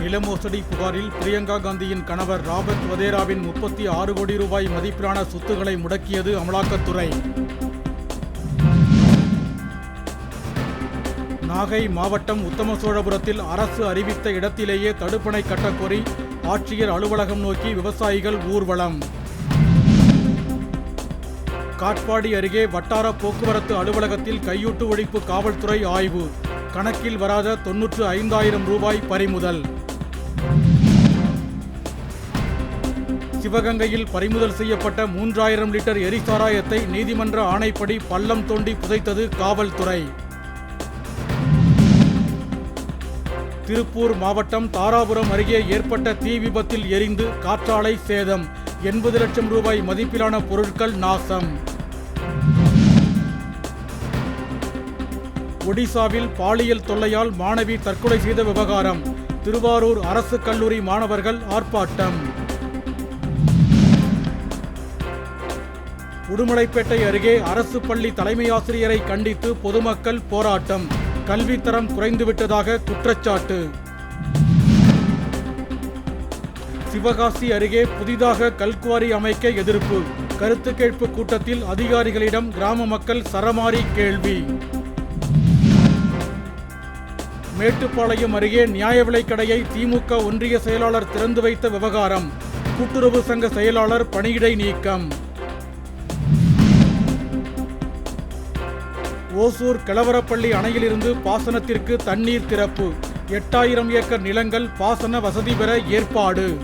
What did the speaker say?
நில மோசடி புகாரில் பிரியங்கா காந்தியின் கணவர் ராபர்ட் வதேராவின் முப்பத்தி ஆறு கோடி ரூபாய் மதிப்பிலான சொத்துக்களை முடக்கியது அமலாக்கத்துறை. நாகை மாவட்டம் உத்தமசோழபுரத்தில் அரசு அறிவித்த இடத்திலேயே தடுப்பணை கட்டக்கோரி ஆட்சியர் அலுவலகம் நோக்கி விவசாயிகள் ஊர்வலம். காட்பாடி அருகே வட்டார போக்குவரத்து அலுவலகத்தில் கையூட்டு ஒழிப்பு காவல்துறை ஆய்வு. கணக்கில் வராத தொன்னூற்று ஐந்தாயிரம் ரூபாய் பறிமுதல். சிவகங்கையில் பறிமுதல் செய்யப்பட்ட மூன்றாயிரம் லிட்டர் எரிசாராயத்தை நீதிமன்ற ஆணைப்படி பள்ளம் தோண்டி புதைத்தது காவல்துறை. திருப்பூர் மாவட்டம் தாராபுரம் அருகே ஏற்பட்ட தீ விபத்தில் எரிந்து காற்றாலை சேதம். எண்பது லட்சம் ரூபாய் மதிப்பிலான பொருட்கள் நாசம். ஒடிசாவில் பாலியல் தொல்லையால் மாணவி தற்கொலை செய்த விவகாரம். திருவாரூர் அரசு கல்லூரி மாணவர்கள் ஆர்ப்பாட்டம். உடுமலைப்பேட்டை அருகே அரசு பள்ளி தலைமையாசிரியரை கண்டித்து பொதுமக்கள் போராட்டம். கல்வித்தரம் குறைந்துவிட்டதாக குற்றச்சாட்டு. சிவகாசி அருகே புதிதாக கல்குவாரி அமைக்க எதிர்ப்பு. கருத்து கேட்பு கூட்டத்தில் அதிகாரிகளிடம் கிராம மக்கள் சரமாரி கேள்வி. மேட்டுப்பாளையம் அருகே நியாய விலைக் கடையை திமுக ஒன்றிய செயலாளர் திறந்து வைத்த விவகாரம். கூட்டுறவு சங்க செயலாளர் பணியிடை நீக்கம். ஓசூர் கிளவரப்பள்ளி அணையிலிருந்து பாசனத்திற்கு தண்ணீர் திறப்பு. எட்டாயிரம் ஏக்கர் நிலங்கள் பாசன வசதி பெற ஏற்பாடு.